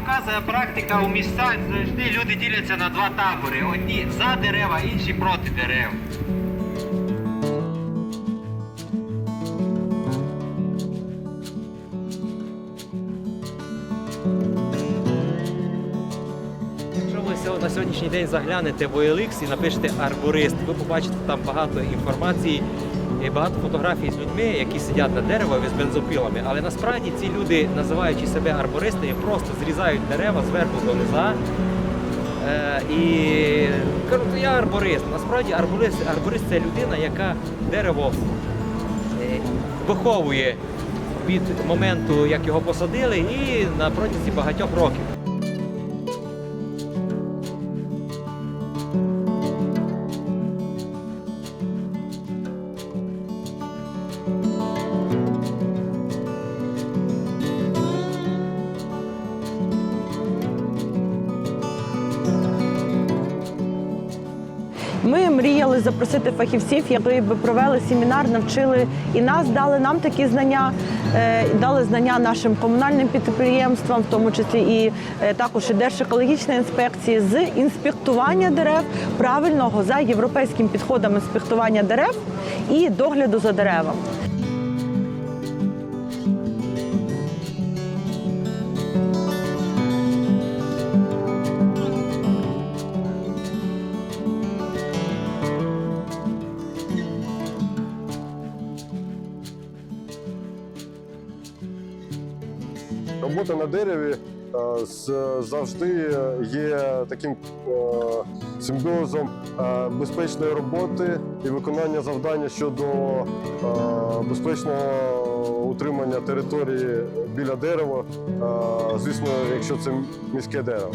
показує практика у місцях, завжди люди діляться на два табори. Одні за дерева, інші проти дерев. Якщо ви на сьогоднішній день заглянете в OLX і напишете арборист, ви побачите там багато інформації і багато фотографій з людьми, які сидять на деревах з бензопилами. Але насправді ці люди, називаючи себе арбористами, просто зрізають дерева зверху до низа. Е, і кажуть, я арборист. Насправді арборист, арборист це людина, яка дерево е, виховує від моменту, як його посадили, і на протязі багатьох років. Ми мріяли запросити фахівців, які би провели семінар, навчили і нас, дали нам такі знання, е, дали знання нашим комунальним підприємствам, в тому числі і е, також і Держекологічної інспекції з інспектування дерев, правильного за європейським підходом інспектування дерев і догляду за деревами. Робота на дереві е, завжди є таким е, симбіозом е, безпечної роботи і виконання завдання щодо безпечного утримання території біля дерева, звісно, якщо це міське дерево.